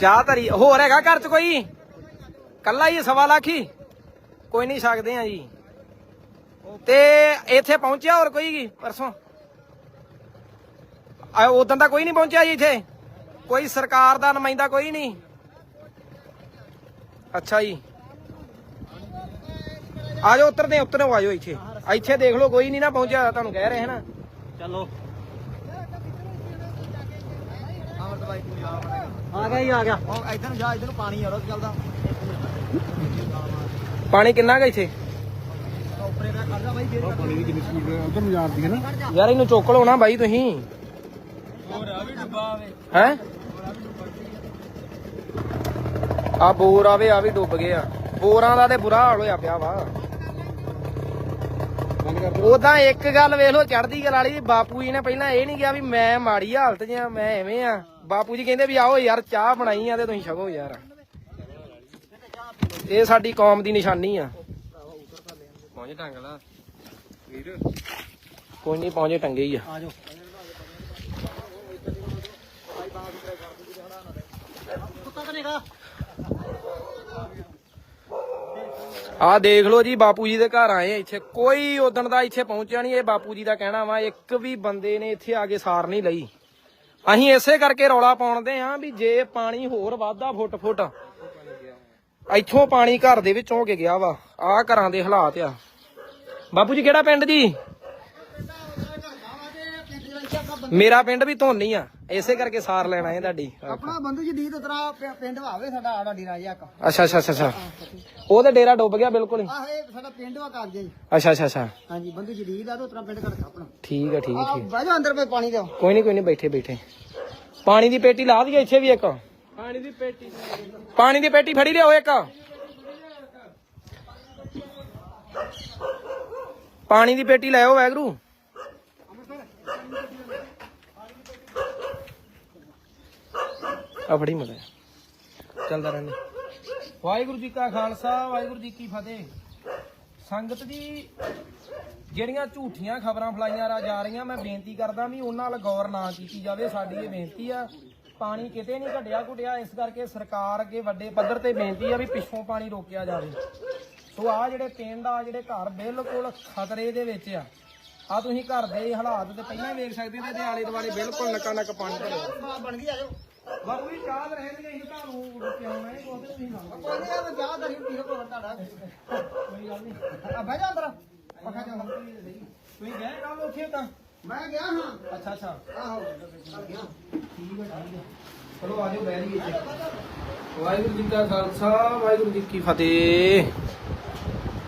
ਚਾਹ ਧਰੀ। ਹੋਰ ਹੈਗਾ ਘਰ ਚ ਕੋਈ? ਕੱਲਾ ਹੀ ਸਵਾ ਲੱਖ ਹੀ? ਕੋਈ ਨਹੀਂ ਸਕਦੇ ਆ ਜੀ। ਤੇ ਇੱਥੇ ਪਹੁੰਚਿਆ ਹੋਰ ਕੋਈ ਪਰਸੋਂ? ਆ ਉਦੋਂ ਦਾ ਕੋਈ ਨਹੀਂ ਪਹੁੰਚਿਆ ਜੀ ਇੱਥੇ। ਕੋਈ ਸਰਕਾਰ ਦਾ ਨੁਮਾਇੰਦਾ ਕੋਈ ਨਹੀਂ। ਅੱਛਾ ਜੀ। ਆਜੋ ਜਾਓ, ਉਤਰਦੇ ਉਤਰੋ ਆਜੋ ਇੱਥੇ। ਇੱਥੇ ਦੇਖ ਲਓ, ਕੋਈ ਨਹੀਂ ਨਾ ਪਹੁੰਚਿਆ, ਤੁਹਾਨੂੰ ਕਹਿ ਰਹੇ ਨਾ। ਚਲੋ। ਆ ਗਿਆ ਹੀ ਆ ਗਿਆ। ਉਹ ਇਧਰ ਨੂੰ ਜਾ ਇਧਰ ਨੂੰ ਪਾਣੀ ਆ ਰਿਹਾ ਚੱਲਦਾ। ਪਾਣੀ ਕਿੰਨਾ ਗਾ ਇੱਥੇ? ਉੱਪਰੇ ਦਾ ਖੜਦਾ ਬਾਈ ਫੇਰ ਪਾਣੀ ਦੀ ਕਿੰਨੀ ਸਪੀਡ ਉਧਰ ਨੂੰ ਜਾਂਦੀ ਹੈ ਨਾ। ਯਾਰ ਇਹਨੂੰ ਚੁੱਕ ਲਓ ਨਾ ਬਾਈ ਤੁਸੀਂ। ਹੋਰ ਆ ਵੀ ਡੁੱਬਾ ਆਵੇ। ਹੈ? ਆ ਬੋਰ ਆਵੇ ਆ ਵੀ ਡੁੱਬ ਗਏ ਆ। ਬੋਰਾਂ ਦਾ ਤੇ ਬੁਰਾ ਹਾਲ ਹੋਇਆ ਪਿਆ ਵਾ। ਉਦਾਂ ਇੱਕ ਗੱਲ ਵੇਖ ਲਓ ਚੜਦੀ ਗੱਲ ਵਾਲੀ ਬਾਪੂ ਜੀ ਨੇ ਪਹਿਲਾਂ ਇਹ ਨਹੀਂ ਕਿਹਾ ਵੀ ਮੈਂ ਮਾੜੀ ਹਾਲਤ 'ਚ ਆ ਮੈਂ ਐਵੇਂ ਆ। ਬਾਪੂ ਜੀ ਕਹਿੰਦੇ ਵੀ ਆਓ ਯਾਰ ਚਾਹ ਬਣਾਈ ਆ ਤੇ ਤੁਸੀਂ ਛਕੋ ਯਾਰ। ਇਹ ਸਾਡੀ ਕੌਮ ਦੀ ਨਿਸ਼ਾਨੀ ਆ। ਪਹੁੰਚ ਢੰਗ ਲਾ। ਵੀਰ। ਕੋਈ ਨਹੀਂ ਪਹੁੰਚੇ ਟੰਗੇ ਹੀ ਆ। ਆਹ ਦੇਖ ਲਓ ਜੀ, ਬਾਪੂ ਜੀ ਦੇ ਘਰ ਆਏ ਇੱਥੇ। ਕੋਈ ਉਦਣ ਦਾ ਇੱਥੇ ਪਹੁੰਚਿਆ ਨਹੀਂ, ਇਹ ਬਾਪੂ ਜੀ ਦਾ ਕਹਿਣਾ ਵਾ, ਇੱਕ ਵੀ ਬੰਦੇ ਨੇ ਇੱਥੇ ਆ ਕੇ ਸਾਰ ਨਹੀਂ ਲਈ। ਅਸੀਂ ਇਸੇ ਕਰਕੇ ਰੌਲਾ ਪਾਉਣਦੇ ਆ ਵੀ ਜੇ ਪਾਣੀ ਹੋਰ ਵਾਧਾ ਫੁੱਟ ਫੁੱਟ, ਇੱਥੋਂ ਪਾਣੀ ਘਰ ਦੇ ਵਿੱਚ ਹੋ ਕੇ ਗਿਆ ਵਾ, ਆਹ ਘਰਾਂ ਦੇ ਹਾਲਾਤ ਆ। ਬਾਪੂ ਜੀ ਕਿਹੜਾ ਪਿੰਡ ਜੀ? ਮੇਰਾ ਪਿੰਡ ਵੀ ਧੋਨੀ ਆ ਇਸੇ ਕਰਕੇ ਸਾਰ ਲੈਣਾ ਹੈ ਤੁਹਾਡੀ। ਆਪਣਾ ਬੰਦੂ ਜੀ ਦੀ ਤਰਾ ਪਿੰਡ ਵਾਵੇ ਸਾਡਾ ਆੜਾ ਡੀਰਾ ਜੀ ਇੱਕ। ਅੱਛਾ ਅੱਛਾ ਅੱਛਾ ਅੱਛਾ। ਉਹਦੇ ਡੇਰਾ ਡੁੱਬ ਗਿਆ ਬਿਲਕੁਲ ਹੀ। ਆਹ ਇਹ ਸਾਡਾ ਪਿੰਡ ਵਾ ਕਾਗਜੇ ਅੱਛਾ ਅੱਛਾ ਅੱਛਾ। ਹਾਂਜੀ ਬੰਦੂ ਜੀ ਦੀ ਦਾ ਤੇ ਉਤਰਾ ਪਿੰਡ ਘੜਕਾ ਆਪਣਾ। ਠੀਕ ਹੈ ਠੀਕ ਆ ਠੀਕ ਬਹਿ ਜਾ ਅੰਦਰ ਪੇ ਪਾਣੀ ਦਿਓ ਕੋਈ ਨਹੀਂ ਕੋਈ ਨਹੀਂ ਬੈਠੇ ਬੈਠੇ। ਪਾਣੀ ਦੀ ਪੇਟੀ ਲਾ ਦਈਏ ਇੱਥੇ ਵੀ ਇੱਕ। ਪਾਣੀ ਦੀ ਪੇਟੀ ਪਾਣੀ ਦੀ ਪੇਟੀ ਫੜੀ ਲਿਆਓ ਇੱਕ। ਪਾਣੀ ਦੀ ਪੇਟੀ ਲੈ ਆਓ ਵੈਗਰੂ ਆ ਫੜੀ ਮਲੇ ਚੱਲਦਾ ਰਹਿੰਦੇ। ਵਾਹਿਗੁਰੂ ਜੀ ਕਾ ਖਾਲਸਾ, ਵਾਹਿਗੁਰੂ ਜੀ ਕੀ ਫਤਿਹ। ਸੰਗਤ ਜੀ, ਜਿਹੜੀਆਂ ਝੂਠੀਆਂ ਖਬਰਾਂ ਫਲਾਈਆਂ ਰਾ ਜਾ ਰਹੀਆਂ, ਮੈਂ ਬੇਨਤੀ ਕਰਦਾ ਵੀ ਉਹਨਾਂ ਨਾਲ ਗੌਰ ਨਾ ਕੀਤੀ ਜਾਵੇ। ਸਾਡੀ ਇਹ ਬੇਨਤੀ ਆ, ਪਾਣੀ ਕਿਤੇ ਨਹੀਂ ਘਟਿਆ ਘੁਟਿਆ, ਇਸ ਕਰਕੇ ਸਰਕਾਰ ਅੱਗੇ ਵੱਡੇ ਪੱਧਰ ਤੇ ਬੇਨਤੀ ਆ ਵੀ ਪਿੱਛੋਂ ਪਾਣੀ ਰੋਕਿਆ ਜਾਵੇ। ਸੋ ਆ ਜਿਹੜੇ ਪਿੰਡ ਆ, ਜਿਹੜੇ ਘਰ ਬਿਲਕੁਲ ਖਤਰੇ ਦੇ ਵਿੱਚ ਆ ਆ ਤੁਸੀਂ ਘਰ ਦੇ ਹਾਲਾਤ ਤੇ ਪਹਿਲਾਂ ਵੇਖ ਸਕਦੇ ਹੋ ਤੇ ਆਲੇ ਦੁਆਲੇ ਬਿਲਕੁਲ ਨੱਕਾ ਨੱਕ ਪਾਣੀ ਭਰਿਆ। ਬਣ ਗਈ ਆ ਜਾਓ ਬਾਬੂ ਜੀ ਚਾਹ ਰਹਿਣਗੇ ਅਸੀਂ ਤੁਹਾਨੂੰ ਪਿਆਉਣਾ ਹੈ ਕੋਈ ਤੁਸੀਂ ਨਾ ਕੋਈ ਨਹੀਂ ਜਾ ਪੀਰੋ ਕੋਲ ਤੁਹਾਡਾ। ਕੋਈ ਗੱਲ ਨਹੀਂ। ਆ ਬਹਿ ਜਾ ਅੰਦਰ। ਪੱਖਾ ਚੱਲ। ਤੁਸੀਂ ਗਏ ਕੱਲ ਉੱਥੇ ਤਾਂ? ਮੈਂ ਗਿਆ ਹਾਂ। ਅੱਛਾ ਅੱਛਾ। ਆਹੋ ਗਿਆ। ਠੀਕ ਹੈ ਠੀਕ ਹੈ। ਚਲੋ ਜੀ। ਵਾਹਿਗੁਰੂ ਜੀ ਕਾ ਖਾਲਸਾ ਵਾਹਿਗੁਰੂ ਜੀ ਕੀ ਫਤਿਹ।